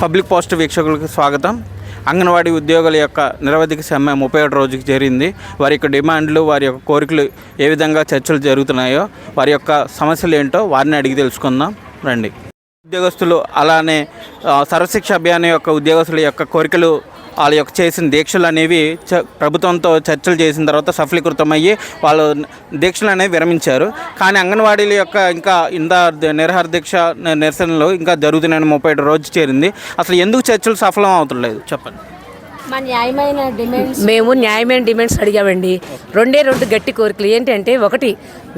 Public post వీక్షకులకు స్వాగతం. అంగన్వాడీ ఉద్యోగుల యొక్క నిరవధిక సమ్మె ముప్పై ఒకటి రోజుకి చేరింది వారి యొక్క డిమాండ్లు వారి యొక్క కోరికలు ఏ విధంగా చర్చలు జరుగుతున్నాయో వారి యొక్క సమస్యలు ఏంటో వారిని అడిగి తెలుసుకుందాం. రండి. ఉద్యోగస్తులు అలానే సర్వశిక్ష అభియాన్ యొక్క ఉద్యోగస్తుల యొక్క కోరికలు వాళ్ళ యొక్క చేసిన దీక్షలు అనేవి చ ప్రభుత్వంతో చర్చలు చేసిన తర్వాత సఫలీకృతమయ్యి వాళ్ళు దీక్షలు అనేవి విరమించారు. కానీ అంగన్వాడీల యొక్క ఇంకా ఇందా నిరహార దీక్ష నిరసనలు ఇంకా జరుగుతున్నాయని ముప్పై ఏడు రోజు చేరింది. అసలు ఎందుకు చర్చలు సఫలం అవుతలేదు చెప్పండి. మేము న్యాయమైన డిమాండ్స్ అడిగామండి. రెండే రెండు గట్టి కోరికలు. ఏంటంటే ఒకటి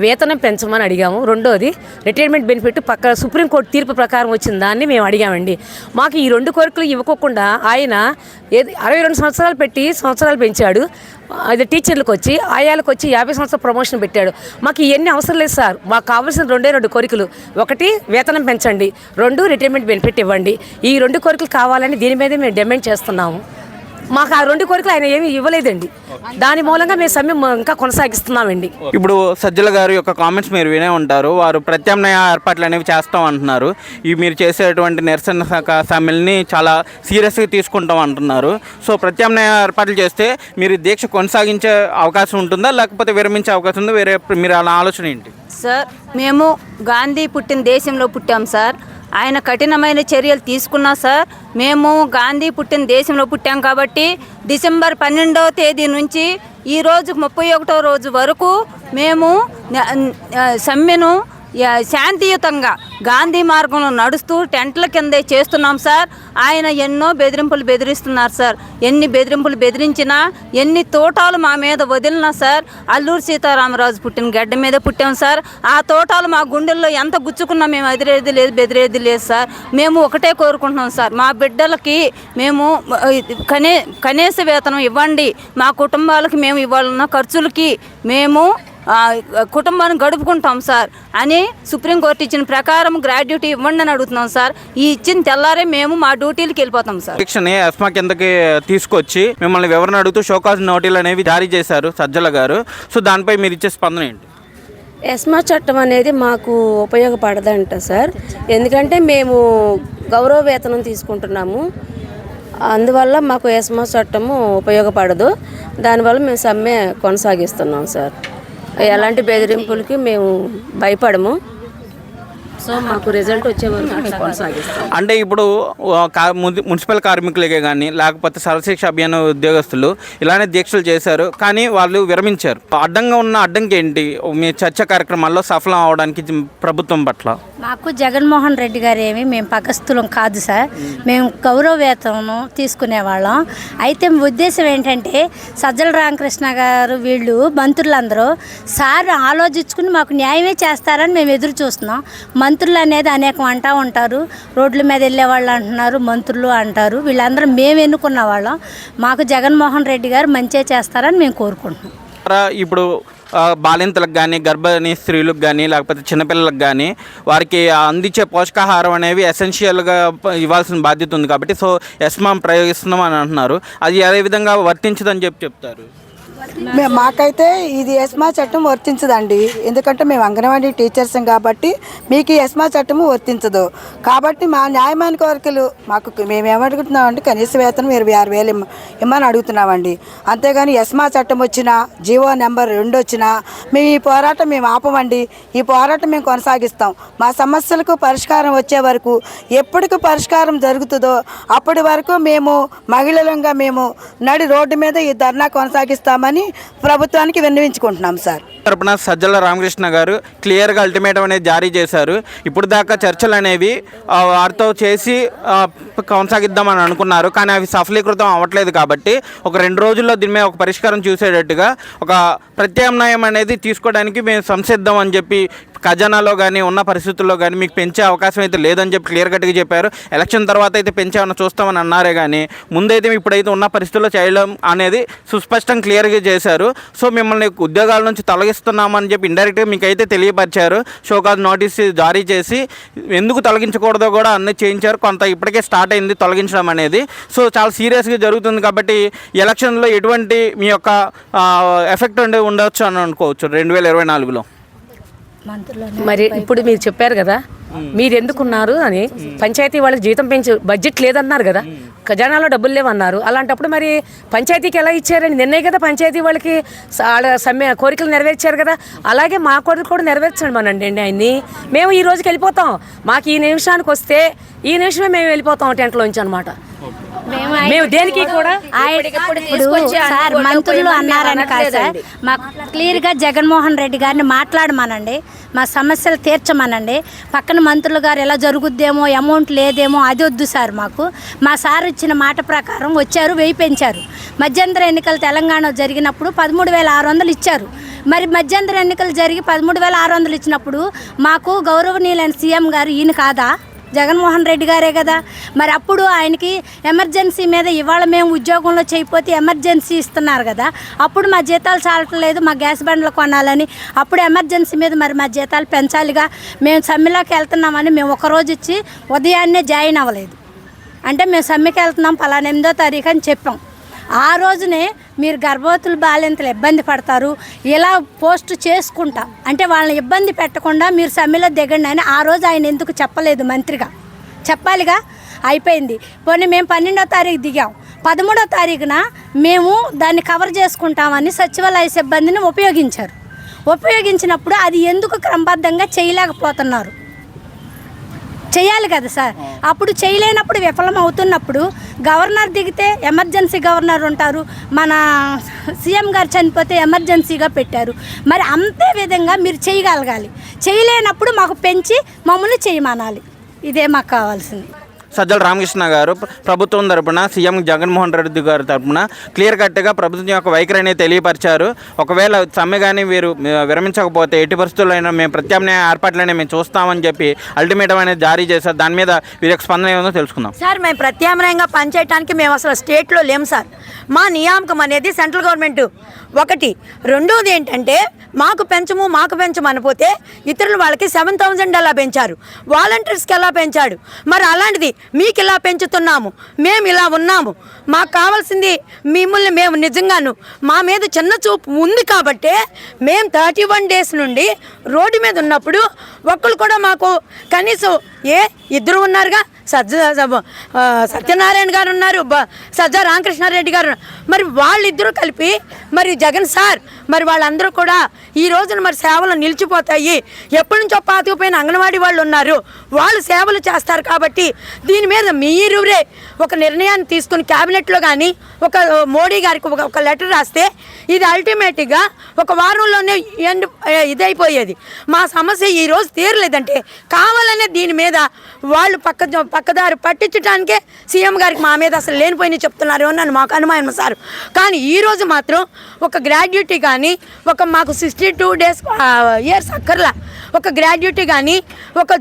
వేతనం పెంచమని అడిగాము. రెండోది రిటైర్మెంట్ బెనిఫిట్ పక్క సుప్రీంకోర్టు తీర్పు ప్రకారం వచ్చిన దాన్ని మేము అడిగామండి. మాకు ఈ రెండు కోరికలు ఇవ్వకోకుండా ఆయన ఏది అరవై రెండు సంవత్సరాలు పెట్టి సంవత్సరాలు పెంచాడు. అది టీచర్లకు వచ్చి ఆయాలకు వచ్చి యాభై సంవత్సరాల ప్రమోషన్ పెట్టాడు. మాకు ఇవన్నీ అవసరం లేదు సార్. మాకు కావాల్సిన రెండే రెండు కోరికలు. ఒకటి వేతనం పెంచండి. రెండు రిటైర్మెంట్ బెనిఫిట్ ఇవ్వండి. ఈ రెండు కోరికలు కావాలని దీని మీదే మేము డిమాండ్ చేస్తున్నాము. మాకు ఆ రెండు కోరికలు ఆయన ఏమీ ఇవ్వలేదండి. దాని మూలంగా మేము సమ్మె ఇంకా కొనసాగిస్తున్నామండి. ఇప్పుడు సజ్జల గారి యొక్క కామెంట్స్ మీరు వినే ఉంటారు. వారు ప్రత్యామ్నాయ ఏర్పాట్లు అనేవి చేస్తాం అంటున్నారు. ఈ మీరు చేసేటువంటి నిరసన సమ్మెల్ని చాలా సీరియస్గా తీసుకుంటాం అంటున్నారు. సో ప్రత్యామ్నాయ ఏర్పాట్లు చేస్తే మీరు దీక్ష కొనసాగించే అవకాశం ఉంటుందా? లేకపోతే విరమించే అవకాశం ఉందా? వేరే మీరు అలా ఆలోచన ఏంటి? సార్ మేము గాంధీ పుట్టిన దేశంలో పుట్టాం సార్. ఆయన కఠినమైన చర్యలు తీసుకున్నా సార్ మేము గాంధీ పుట్టిన దేశంలో పుట్టాం కాబట్టి డిసెంబర్ పన్నెండవ తేదీ నుంచి ఈ రోజు ముప్పై ఒకటో రోజు వరకు మేము సమ్మెను శాంతియుతంగా గాంధీ మార్గంలో నడుస్తూ టెంట్ల కిందే చేస్తున్నాం సార్. ఆయన ఎన్నో బెదిరింపులు బెదిరిస్తున్నారు సార్. ఎన్ని బెదిరింపులు బెదిరించినా ఎన్ని తోటాలు మా మీద వదిలినా సార్ అల్లూరు సీతారామరాజు పుట్టిన గడ్డ మీద పుట్టాం సార్. ఆ తోటాలు మా గుండెల్లో ఎంత గుచ్చుకున్నా మేము ఎదిరేది లేదు బెదిరేది లేదు సార్. మేము ఒకటే కోరుకుంటున్నాం సార్. మా బిడ్డలకి మేము కనే కనీస వేతనం ఇవ్వండి. మా కుటుంబాలకి మేము ఇవ్వాలన్న ఖర్చులకి మేము కుటుంబాన్ని గడుపుకుంటాం సార్ అని సుప్రీంకోర్టు ఇచ్చిన ప్రకారం గ్రాడ్యుటీ ఇవ్వండి అని అడుగుతున్నాం సార్. ఈ ఇచ్చిన తెల్లారే మేము మా డ్యూటీలకు వెళ్ళిపోతాం సార్. దీక్షని అస్మా కిందకి తీసుకొచ్చి మిమ్మల్ని వివరణ అడుగుతూ షోకాజ్ నోటీలు అనేవి జారీ చేశారు సజ్జల గారు. సో దానిపై మీరు ఇచ్చే స్పందన ఏంటి? ఎస్మా చట్టం అనేది మాకు ఉపయోగపడదంట సార్. ఎందుకంటే మేము గౌరవ వేతనం తీసుకుంటున్నాము. అందువల్ల మాకు ఎస్మా చట్టము ఉపయోగపడదు. దానివల్ల మేము సమ్మె కొనసాగిస్తున్నాం సార్. ఎలాంటి బెదిరింపులకి మేము భయపడము. సో మాకు రిజల్ట్ వచ్చే వరకు మేము కొనసాగిస్తాం అంటే ఇప్పుడు మున్సిపల్ కార్మికులకే కానీ లేకపోతే సర్వశిక్ష అభియాన్ ఉద్యోగస్తులు ఇలానే దీక్షలు చేశారు కానీ వాళ్ళు విరమించారు. అడ్డంగా ఉన్న అడ్డంకి ఏంటి? మీ చర్చ కార్యక్రమాల్లో సఫలం అవడానికి ప్రభుత్వం పట్ల? మాకు జగన్మోహన్ రెడ్డి గారు ఏమి మేము పగస్తులం కాదు సార్. మేము గౌరవ వేతనం తీసుకునేవాళ్ళం. అయితే ఉద్దేశం ఏంటంటే సజ్జల రామకృష్ణ గారు వీళ్ళు మంత్రులందరూ సార్ ఆలోచించుకుని మాకు న్యాయమే చేస్తారని మేము ఎదురు చూస్తున్నాం. మంత్రులు అనేది అనేకం అంటూ ఉంటారు. రోడ్ల మీద వెళ్ళే వాళ్ళు అంటున్నారు మంత్రులు అంటారు. వీళ్ళందరూ మేము ఎన్నుకున్న వాళ్ళం. మాకు జగన్మోహన్ రెడ్డి గారు మంచిగా చేస్తారని మేము కోరుకుంటున్నాం. ఇప్పుడు బాలింతలకు కానీ గర్భిణీ స్త్రీలకు కానీ లేకపోతే చిన్నపిల్లలకు కానీ వారికి అందించే పోషకాహారం అనేవి ఎసెన్షియల్గా ఇవ్వాల్సిన బాధ్యత ఉంది కాబట్టి సో ఎస్మాం ప్రయోగిస్తున్నాం అని అంటున్నారు. అది అదే విధంగా వర్తించదని చెప్పి చెప్తారు? మాకైతే ఇది ఎస్మా చట్టం వర్తించదండి. ఎందుకంటే మేము అంగన్వాడీ టీచర్స్ కాబట్టి మీకు ఎస్మా చట్టము వర్తించదు. కాబట్టి మా న్యాయమైన కోరికలు మాకు మేము ఏమడుగుతున్నామంటే కనీస వేతనం ఇరవై ఆరు వేలు ఇమ్మ- ఇమ్మని అడుగుతున్నామండి. అంతేగాని ఎస్మా చట్టం వచ్చినా జీవో నెంబర్ రెండు వచ్చినా మేము ఈ పోరాటం మేము ఆపమండి. ఈ పోరాటం మేము కొనసాగిస్తాం. మా సమస్యలకు పరిష్కారం వచ్చే వరకు ఎప్పటికి పరిష్కారం జరుగుతుందో అప్పటి వరకు మేము మహిళలంగా మేము నడి రోడ్డు మీద ఈ ధర్నా కొనసాగిస్తామని ప్రభుత్వానికి విన్నవించుకుంటున్నాం సార్. తరపున సజ్జల రామకృష్ణ గారు క్లియర్గా అల్టిమేటం అనేది జారీ చేశారు. ఇప్పుడు దాకా చర్చలు అనేవి వారితో చేసి కొనసాగిద్దామని అనుకున్నారు. కానీ అవి సఫలీకృతం అవ్వట్లేదు కాబట్టి ఒక రెండు రోజుల్లో దీని మీద ఒక పరిష్కారం చూసేటట్టుగా ఒక ప్రత్యామ్నాయం అనేది తీసుకోవడానికి మేము సంసిద్ధం అని చెప్పి ఖజానాలో కానీ ఉన్న పరిస్థితుల్లో కానీ మీకు పెంచే అవకాశం అయితే లేదని చెప్పి క్లియర్ కట్గా చెప్పారు. ఎలక్షన్ తర్వాత అయితే పెంచామని చూస్తామని అన్నారే కానీ ముందైతే ఇప్పుడైతే ఉన్న పరిస్థితుల్లో చేయడం అనేది సుస్పష్టం క్లియర్గా చేశారు. సో మిమ్మల్ని ఉద్యోగాల నుంచి తొలగిస్తున్నామని చెప్పి ఇండైరెక్ట్గా మీకు అయితే తెలియపరిచారు షోకాజ్ నోటీస్ జారీ చేసి ఎందుకు తొలగించకూడదో కూడా అన్నీ చేయించారు. కొంత ఇప్పటికే స్టార్ట్ అయింది తొలగించడం అనేది. సో చాలా సీరియస్గా జరుగుతుంది కాబట్టి ఎలక్షన్లో ఎటువంటి మీ యొక్క ఎఫెక్ట్ ఉండే ఉండవచ్చు అని అనుకోవచ్చు రెండు వేల ఇరవై నాలుగులో. మరి ఇప్పుడు మీరు చెప్పారు కదా మీరు ఎందుకున్నారు అని పంచాయతీ వాళ్ళకి జీతం పెంచు బడ్జెట్ లేదన్నారు కదా ఖజానాలో డబ్బులు లేవన్నారు. అలాంటప్పుడు మరి పంచాయతీకి ఎలా ఇచ్చారని నిన్నే కదా పంచాయతీ వాళ్ళకి సమ్మె కోరికలు నెరవేర్చారు కదా అలాగే మా కోరికలు కూడా నెరవేర్చండి మనండి అండి ఆయన్ని. మేము ఈ రోజుకి వెళ్ళిపోతాం. మాకు ఈ నిమిషానికి వస్తే ఈ నిమిషమే మేము వెళ్ళిపోతాం టెంట్లోంచి అనమాట మేము దేనికి కూడా? సార్ మంత్రులు అన్నారని కాదు సార్. మాకు క్లియర్గా జగన్మోహన్ రెడ్డి గారిని మాట్లాడమనండి. మా సమస్యలు తీర్చమనండి. పక్కన మంత్రులు గారు ఎలా జరుగుద్దేమో అమౌంట్ లేదేమో అది వద్దు సార్ మాకు. మా సార్ ఇచ్చిన మాట ప్రకారం వచ్చారు వెయ్యి పెంచారు. మధ్యంతర ఎన్నికలు తెలంగాణ జరిగినప్పుడు పదమూడు వేల ఆరు వందలు ఇచ్చారు. మరి మధ్యంతర ఎన్నికలు జరిగి పదమూడు వేల ఆరు వందలు ఇచ్చినప్పుడు మాకు గౌరవనీయులైన సీఎం గారు ఈయన కాదా? జగన్మోహన్ రెడ్డి గారే కదా. మరి అప్పుడు ఆయనకి ఎమర్జెన్సీ మీద ఇవాళ మేము ఉద్యోగంలో చేయకపోతే ఎమర్జెన్సీ ఇస్తున్నారు కదా. అప్పుడు మా జీతాలు చాలట్లేదు మా గ్యాస్ బండ్లు కొనాలని. అప్పుడు ఎమర్జెన్సీ మీద మరి మా జీతాలు పెంచాలిగా. మేము సమ్మెలోకి వెళ్తున్నామని మేము ఒక రోజు ఇచ్చి ఉదయాన్నే జాయిన్ అవ్వలేదు. అంటే మేము సమ్మెకి వెళ్తున్నాం పలానా ఎనిమిదో తారీఖు అని చెప్పాం. ఆ రోజునే మీరు గర్భవతులు బాలింతలు ఇబ్బంది పడతారు. ఇలా పోస్ట్ చేసుకుంటా. అంటే వాళ్ళని ఇబ్బంది పెట్టకుండా మీరు సమ్మెలో దిగండి అని ఆ రోజు ఆయన ఎందుకు చెప్పలేదు మంత్రిగా? చెప్పాలిగా? అయిపోయింది. పోనీ మేము పన్నెండో తారీఖు దిగాం. పదమూడో తారీఖున మేము దాన్ని కవర్ చేసుకుంటామని సచివాలయ సిబ్బందిని ఉపయోగించారు. ఉపయోగించినప్పుడు అది ఎందుకు క్రమబద్ధంగా చేయలేకపోతున్నారు? చేయాలి కదా సార్. అప్పుడు చేయలేనప్పుడు విఫలం అవుతున్నప్పుడు గవర్నర్ దిగితే ఎమర్జెన్సీ గవర్నర్ ఉంటారు. మన సీఎం గారు చనిపోతే ఎమర్జెన్సీగా పెట్టారు. మరి అంతే విధంగా మీరు చేయగలగాలి. చేయలేనప్పుడు మాకు పెంచి మమ్మల్ని చేయమనాలి. ఇదే మాకు కావాల్సింది. సజ్జల రామకృష్ణ గారు ప్రభుత్వం తరపున సీఎం జగన్మోహన్ రెడ్డి గారి తరపున క్లియర్ కట్గా ప్రభుత్వం యొక్క వైఖరి అనేది తెలియపరిచారు. ఒకవేళ సమ్మె కానీ వీరు విరమించకపోతే ఎట్టి పరిస్థితుల్లో మేము ప్రత్యామ్నాయ ఏర్పాట్లనే మేము చూస్తామని చెప్పి అల్టిమేటం అనేది జారీ చేశారు. దాని మీద వీరి యొక్క స్పందన ఏమో తెలుసుకుందాం. సార్ మేము ప్రత్యామ్నాయంగా పనిచేయడానికి మేము అసలు స్టేట్లో లేము సార్. మా నియామకం అనేది సెంట్రల్ గవర్నమెంట్. ఒకటి. రెండోది ఏంటంటే మాకు పెంచము మాకు పెంచము అనిపోతే ఇతరులు వాళ్ళకి సెవెన్ థౌజండ్ అలా పెంచారు. వాలంటీర్స్కి ఎలా పెంచాడు? మరి అలాంటిది మీకు ఇలా పెంచుతున్నాము మేము ఇలా ఉన్నాము. మాకు కావాల్సింది మిమ్మల్ని మేము నిజంగాను మా మీద చిన్న చూపు ఉంది కాబట్టే మేము థర్టీ వన్ డేస్ నుండి రోడ్డు మీద ఉన్నప్పుడు ఒక్కరు కూడా మాకు కనీసం ఏ ఇద్దరు ఉన్నారుగా? సజ్జ సత్యనారాయణ గారు ఉన్నారు బ- సజ్జా రామకృష్ణారెడ్డి గారు మరి వాళ్ళిద్దరూ కలిపి మరి జగన్ సార్ మరి వాళ్ళందరూ కూడా ఈ రోజున మరి సేవలు నిలిచిపోతాయి. ఎప్పటి నుంచో పాతుకుపోయిన అంగన్వాడీ వాళ్ళు ఉన్నారు. వాళ్ళు సేవలు చేస్తారు కాబట్టి దీని మీద మీరురే ఒక నిర్ణయాన్ని తీసుకుని క్యాబినెట్లో కానీ ఒక మోడీ గారికి ఒక ఒక లెటర్ రాస్తే ఇది అల్టిమేట్గా ఒక వారంలోనే ఎండ్ ఇదైపోయేది. మా సమస్య ఈ రోజు తీరలేదంటే కావాలనే దీని మీద వాళ్ళు పక్క పక్కదారి పట్టించడానికే సీఎం గారికి మా మీద అసలు లేనిపోయినా చెప్తున్నారు అని మాకు అనుమానం సార్. కానీ ఈరోజు మాత్రం ఒక గ్రాడ్యుటీ కానీ ఒక మాకు సిక్స్టీ టూ డేస్ ఇయర్స్ అక్కర్లా. ఒక గ్రాడ్యుటీ కానీ ఒక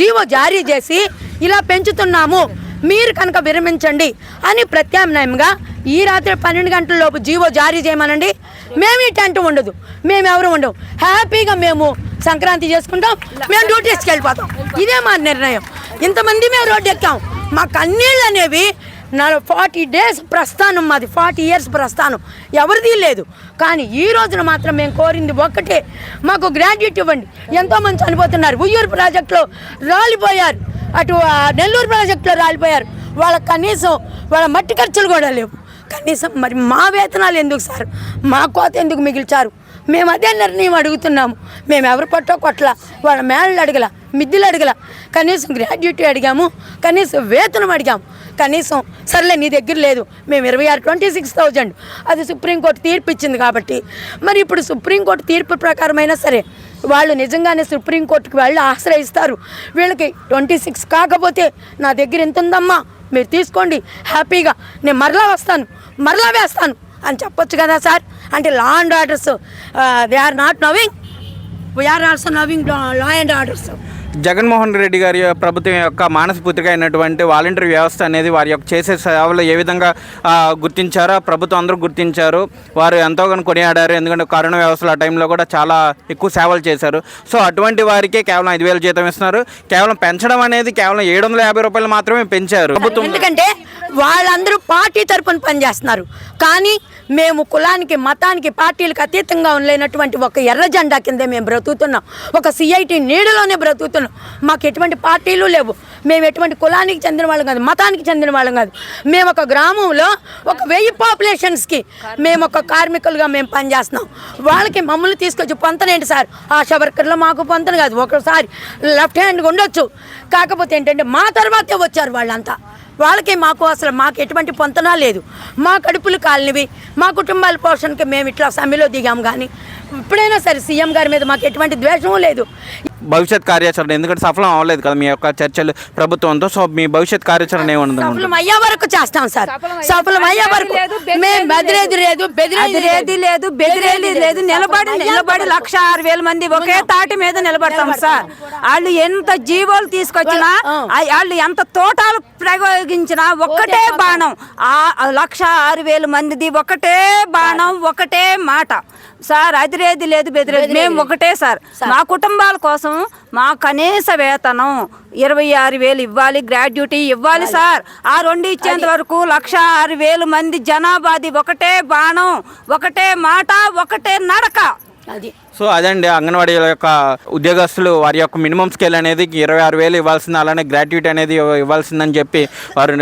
జీవో జారీ చేసి ఇలా పెంచుతున్నాము. మీరు కనుక విరమించండి అని ప్రత్యామ్నాయంగా ఈ రాత్రి పన్నెండు గంటల లోపు జీవో జారీ చేయమనండి. మేము ఈ టెంట్ ఉండదు. మేము ఎవరు ఉండవు. హ్యాపీగా మేము సంక్రాంతి చేసుకుంటాం. మేము డ్యూటీస్కి వెళ్ళిపోతాం. ఇదే మా నిర్ణయం. ఇంతమంది మేము రోడ్డు ఎక్కాం. మా కన్నీళ్ళు అనేవి నా ఫార్టీ డేస్ ప్రస్థానం మాది ఫార్టీ ఇయర్స్ ప్రస్థానం. ఎవరిది లేదు. కానీ ఈ రోజున మాత్రం మేము కోరింది ఒక్కటే. మాకు గ్రాడ్యుయేట్ ఇవ్వండి. ఎంతోమంది చనిపోతున్నారు. ఉయ్యూరు ప్రాజెక్టులో రాలిపోయారు. అటు నెల్లూరు ప్రాజెక్టులో రాలిపోయారు. వాళ్ళ కనీసం వాళ్ళ మట్టి ఖర్చులు కూడా లేవు. కనీసం మరి మా వేతనాలు ఎందుకు సార్? మా కోత ఎందుకు మిగిల్చారు? మేము అదే నిర్ణయం అడుగుతున్నాము. మేము ఎవరు పట్టో కొట్ల వాళ్ళ మేళ్ళు అడగల మిద్దులు అడగల. కనీసం గ్రాడ్యుయేటీ అడిగాము కనీసం వేతనం అడిగాము. కనీసం సర్లే నీ దగ్గర లేదు మేము ఇరవై ఆరు ట్వంటీ సిక్స్ థౌజండ్. అది సుప్రీంకోర్టు తీర్పు ఇచ్చింది కాబట్టి. మరి ఇప్పుడు సుప్రీంకోర్టు తీర్పు ప్రకారమైనా సరే వాళ్ళు నిజంగానే సుప్రీంకోర్టుకి వెళ్ళి ఆశ్రయిస్తారు. వీళ్ళకి ట్వంటీ సిక్స్ కాకపోతే నా దగ్గర ఎంత ఉందమ్మా? మీరు తీసుకోండి హ్యాపీగా. నేను మరలా వస్తాను మరలా వేస్తాను అని చెప్పొచ్చు కదా సార్? అంటే law and orders they are not knowing we are also knowing law and orders Jaganmohan Reddy గారి ప్రభుత్వం యొక్క మానసపుత్రిక అయినటువంటి వాలంటీర్ వ్యవస్థ అనేది వారి యొక్క చేసే సేవలు ఏ విధంగా గుర్తించారో ప్రభుత్వం అందరూ గుర్తించారు. వారు ఎంతోగానో కొనియాడారు. ఎందుకంటే కరోనా వ్యవస్థల ఆ టైంలో కూడా చాలా ఎక్కువ సేవలు చేశారు. సో అటువంటి వారికి కేవలం ఐదు వేలు జీతం ఇస్తున్నారు. కేవలం పెంచడం అనేది కేవలం ఏడు వందల యాభై రూపాయలు మాత్రమే పెంచారు. ప్రభుత్వం ఎందుకంటే వాళ్ళందరూ పార్టీ తరపున పనిచేస్తున్నారు. కానీ మేము కులానికి మతానికి పార్టీలకు అతీతంగా ఉండలేనటువంటి ఒక ఎర్ర జెండా కిందే మేము బ్రతుకుతున్నాం. ఒక సిఐటి నీడలోనే బ్రతుకుతున్నాం. మాకు ఎటువంటి పార్టీలు లేవు. మేము ఎటువంటి కులానికి చెందిన వాళ్ళం కాదు మతానికి చెందిన వాళ్ళం కాదు. మేము ఒక గ్రామంలో ఒక వెయ్యి పాపులేషన్స్కి మేము ఒక కార్మికులుగా మేము పనిచేస్తున్నాం. వాళ్ళకి మమ్మల్ని తీసుకొచ్చి పొంతనేంటి సార్? ఆశా వర్కర్లో మాకు పొంతన కాదు. ఒకసారి లెఫ్ట్ హ్యాండ్గా ఉండొచ్చు. కాకపోతే ఏంటంటే మా తర్వాతే వచ్చారు వాళ్ళంతా. వాళ్ళకి మాకు అసలు మాకు ఎటువంటి పొంతనా లేదు. మా కడుపులు కాలినవి. మా కుటుంబాల పోషణకి మేము ఇట్లా సమ్మెలో దిగాం కానీ ఇప్పుడైనా సరే సీఎం గారి మీద మాకు ఎటువంటి ద్వేషము లేదు. భవిష్యత్ కార్యాచరణ ఎందుకంటే సఫలం అవ్వలేదు కదా మీ యొక్క చర్చలు ప్రభుత్వంతో. సో మీ భవిష్యత్ కార్యాచరణ అయ్యే వరకు చేస్తాం సార్. సఫలం అయ్యే వరకు మేము బెదిరేది లేదు బెదిరేది లేదు. బెదిరేది లేదు నిలబడి నిలబడి లక్ష ఆరు వేల మంది ఒకే తాటి మీద నిలబడతాం సార్. వాళ్ళు ఎంత జీవోలు తీసుకొచ్చినా ఆ- వాళ్ళు ఎంత తోటాలు ప్రయోగించినా ఒక్కటే బాణం. ఆ ఆ లక్ష ఆరు వేల మందిది ఒకటే బాణం ఒకటే మాట. సార్ అదిరేది లేదు బెదిరేది మేము ఒకటే సార్. మా కుటుంబాల కోసం మా కనీస వేతనం ఇరవై ఆరు వేలు ఇవ్వాలి గ్రాడ్యుటీ ఇవ్వాలి సార్. ఆ రెండు ఇచ్చేంత వరకు లక్ష ఆరు వేలు మంది జనాభాది ఒకటే బాణం ఒకటే మాట ఒకటే నడక. అది. సో అదండి అంగన్వాడీ యొక్క ఉద్యోగస్తులు వారి యొక్క మినిమం స్కేల్ అనేది ఇరవై ఆరు వేలు ఇవ్వాల్సింది అలానే గ్రాట్యుటీ అనేది ఇవ్వ- ఇవ్వాల్సిందని చెప్పి వారు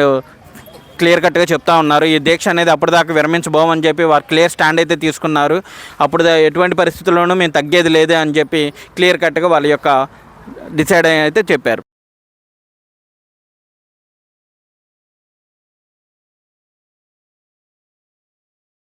క్లియర్ కట్గా చెప్తా ఉన్నారు. ఈ దీక్ష అనేది అప్పటిదాకా విరమించబోమని చెప్పి వారు క్లియర్ స్టాండ్ అయితే తీసుకున్నారు. అప్పుడు ఎటువంటి పరిస్థితుల్లోనూ మేము తగ్గేది లేదు అని చెప్పి క్లియర్ కట్గా వాళ్ళ యొక్క డిసైడ్ అయితే చెప్పారు.